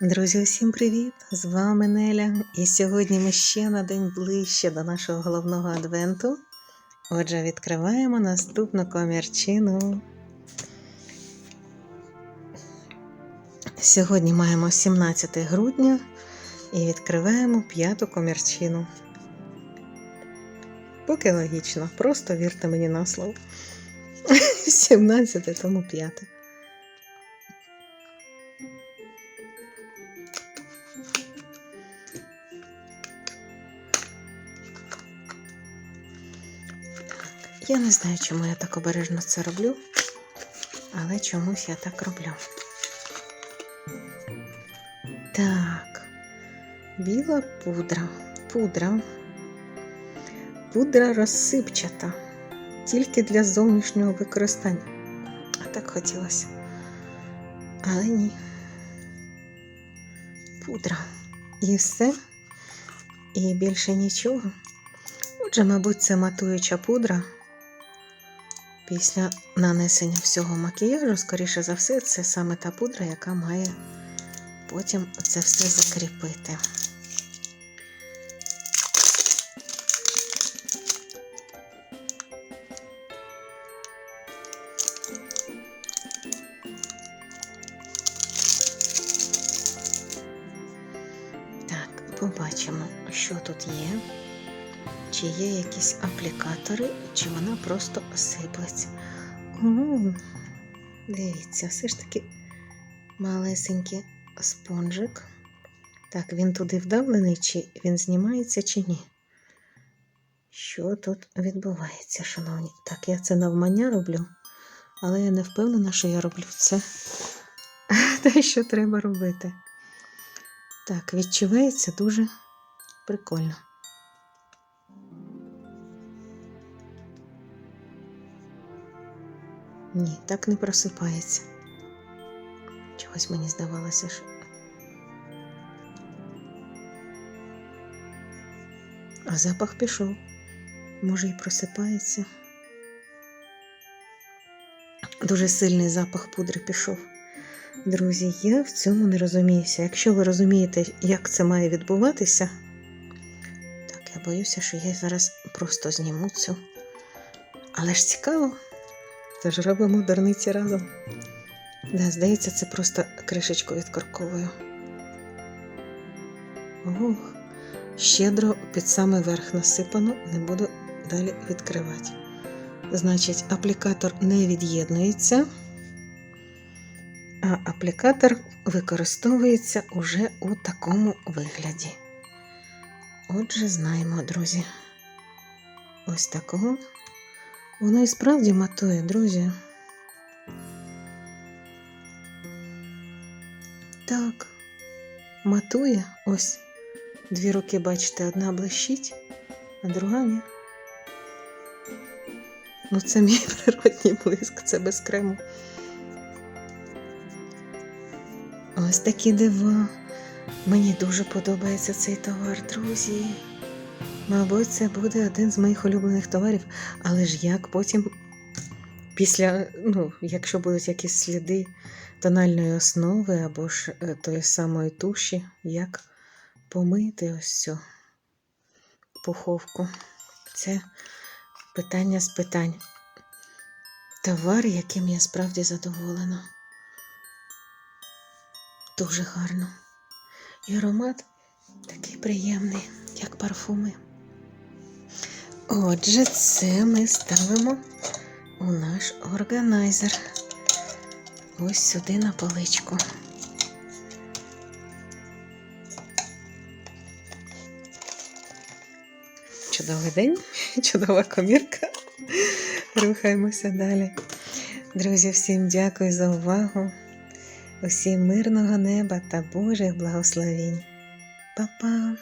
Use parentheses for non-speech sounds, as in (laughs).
Друзі, усім привіт! З вами Неля. І сьогодні ми ще на день ближче до нашого головного адвенту. Отже, відкриваємо наступну комірчину. Сьогодні маємо 17 грудня і відкриваємо п'яту комірчину. Поки логічно, просто вірте мені на слово. (laughs) 17, тому 5. Я не знаю, чому я так обережно це роблю, але чомусь я так роблю. Так, біла пудра. Пудра. Пудра розсипчата. Тільки для зовнішнього використання. А так хотілося. Але ні. Пудра. І все. І більше нічого. Отже, мабуть, це матуюча пудра. Після нанесення всього макіяжу, скоріше за все, це саме та пудра, яка має потім це все закріпити. Так, побачимо, що тут є. Чи є якісь аплікатори, чи вона просто сиплеться. О, дивіться, все ж таки малесенький спонжик. Так, він туди вдавлений, чи він знімається, чи ні? Що тут відбувається, шановні? Так, я це навмання роблю, але я не впевнена, що я роблю це (laughs) те, що треба робити. Так, відчувається дуже прикольно. Ні, так не просипається. Чогось мені здавалося, що. А запах пішов. Може, і просипається. Дуже сильний запах пудри пішов. Друзі, я в цьому не розуміюся. Якщо ви розумієте, як це має відбуватися, так, я боюся, що я зараз просто зніму цю. Але ж цікаво. Тож робимо дурниці разом. Да, здається, це просто кришечку відкорковую. Ох, щедро під самий верх насипано, не буду далі відкривати. Значить, аплікатор не від'єднується, а аплікатор використовується уже у такому вигляді. Отже, знаємо, друзі. Ось такого. Воно і справді матує, друзі. Так, матує ось. Дві руки, бачите, одна блищить, а друга ні. Ну, це мій (laughs) природній блиск, це без крему. Ось такі дива. Мені дуже подобається цей товар, друзі. Мабуть, це буде один з моїх улюблених товарів, але ж як потім, після, ну, якщо будуть якісь сліди тональної основи або ж е, тої самої туші, як помити ось цю пуховку. Це питання з питань. Товар, яким я справді задоволена. Дуже гарно. І аромат такий приємний, як парфуми. Отже, це ми ставимо у наш органайзер. Ось сюди на поличку. Чудовий день, (laughs) чудова комірка. Рухаємося далі. Друзі, всім дякую за увагу. Усім мирного неба та Божих благословень. Па-па!